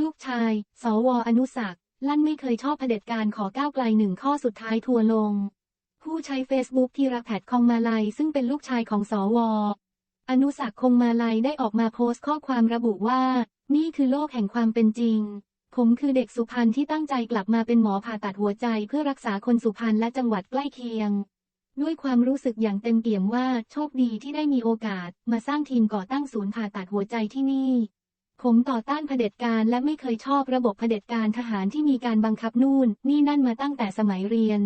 ลูกชาย สวอนุสักลั่นไม่เคยชอบเผด็จการขอก้าวไกลหนึ่งข้อสุดท้ายทัวลง ผู้ใช้เฟซบุ๊กธีระแพทย์คองมาลัยซึ่งเป็นลูกชายของสว อนุสักคงมาลัยได้ออกมาโพสต์ข้อความระบุว่า นี่คือโลกแห่งความเป็นจริง ผมคือเด็กสุพรรณที่ตั้งใจกลับมาเป็นหมอผ่าตัดหัวใจเพื่อรักษาคนสุพรรณและจังหวัดใกล้เคียง ด้วยความรู้สึกอย่างเต็มเปี่ยมว่าโชคดีที่ได้มีโอกาส มาสร้างทีมก่อตั้งศูนย์ผ่าตัดหัวใจที่นี่ ผมต่อต้านเผด็จการและไม่เคยชอบระบบเผด็จการทหารที่มีการบังคับนู่น นี่นั่นมาตั้งแต่สมัยเรียน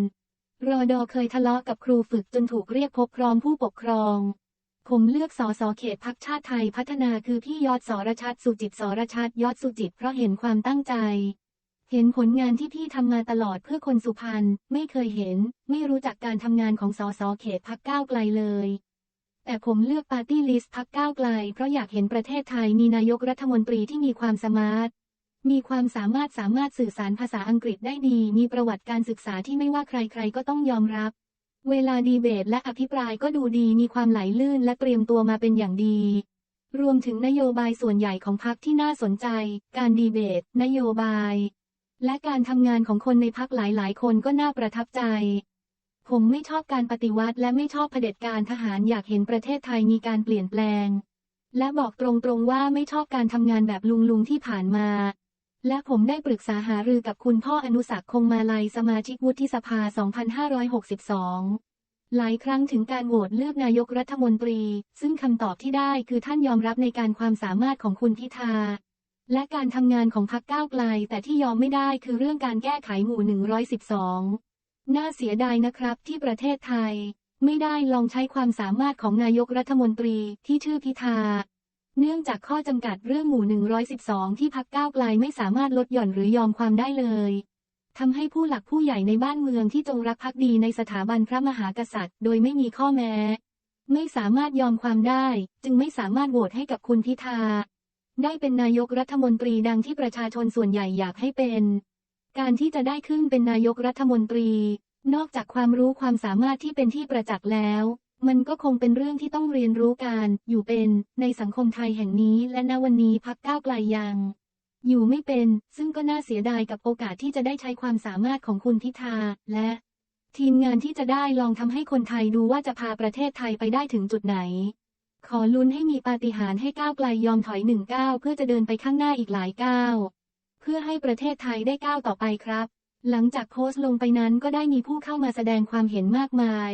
รอดอเคยทะเลาะกับครูฝึกจนถูกเรียกพบพร้อมผู้ปกครอง ผมเลือกสอสอเขตพักชาติไทยพัฒนาคือพี่ยอดสรชัดสุจิตสรชัดยอดสุจิตเพราะเห็นความตั้งใจ เห็นผลงานที่พี่ทำมาตลอดเพื่อคนสุพรรณไม่เคยเห็น ไม่รู้จักการทำงานของสอสอเขตพักก้าวไกลเลย แต่ผมเลือกปาร์ตี้ลิสต์พักก้าวไกล เพราะอยากเห็นประเทศไทยมีนายกรัฐมนตรีที่มีความสมาร์ท มีความสามารถสามารถสื่อสารภาษาอังกฤษได้ดี มีประวัติการศึกษาที่ไม่ว่าใครๆก็ต้องยอมรับ เวลาดีเบตและอภิปรายก็ดูดีมีความไหลลื่นและเตรียมตัวมาเป็นอย่างดี รวมถึงนโยบายส่วนใหญ่ของพรรคที่น่าสนใจ การดีเบต นโยบาย และการทำงานของคนในพรรคหลายๆ คนก็น่าประทับใจ ผมไม่ชอบการปฏิวัติและไม่ชอบเผด็จการทหารอยากเห็นประเทศไทยมีการเปลี่ยนแปลง และบอกตรงๆว่าไม่ชอบการทำงานแบบลุงๆที่ผ่านมาและผมได้ปรึกษาหารือกับคุณพ่ออนุสักคงมาลัยสมาชิกวุฒิสภา 2562 หลายครั้งถึงการโหวตเลือกนายกรัฐมนตรี ซึ่งคำตอบที่ได้คือท่านยอมรับในการความสามารถของคุณพิธา และการทำงานของพรรคก้าวไกล แต่ที่ยอมไม่ได้คือเรื่องการแก้ไขหมู่ 112 น่าเสียดายนะครับที่ประเทศไทย ไม่ได้ลองใช้ความสามารถของนายกรัฐมนตรีที่ชื่อพิธา เนื่องจากข้อจำกัดเรื่องหมู่ 112 ที่พักก้าวไกลไม่สามารถลดหย่อนหรือยอมความได้เลยทำให้ผู้หลักผู้ใหญ่ในบ้านเมืองที่จงรักภักดีในสถาบันพระมหากษัตริย์ โดยไม่มีข้อแม้ ไม่สามารถยอมความได้ จึงไม่สามารถโหวตให้กับคุณพิธา ได้เป็นนายกรัฐมนตรีดังที่ประชาชนส่วนใหญ่อยากให้เป็น การที่จะได้ขึ้นเป็นนายกรัฐมนตรี นอกจากความรู้ความสามารถที่เป็นที่ประจักษ์แล้ว มันก็คงเป็นเรื่องที่ต้องเรียนรู้การอยู่เป็นในสังคมไทยแห่งนี้ และณวันนี้พักก้าวไกลยัง อยู่ไม่เป็น ซึ่งก็น่าเสียดายกับโอกาสที่จะได้ใช้ความสามารถของคุณพิธา และ ทีมงานที่จะได้ลองทำให้คนไทยดูว่าจะพาประเทศไทยไปได้ถึงจุดไหน ขอลุ้นให้มีปาฏิหาริย์ให้ก้าวไกลยอมถอยหนึ่งก้าวเพื่อจะเดินไปข้างหน้าอีกหลายก้าวเพื่อให้ประเทศไทยได้ก้าวต่อไปครับ หลังจากโพสต์ลงไปนั้นก็ได้มีผู้เข้ามาแสดงความเห็นมากมาย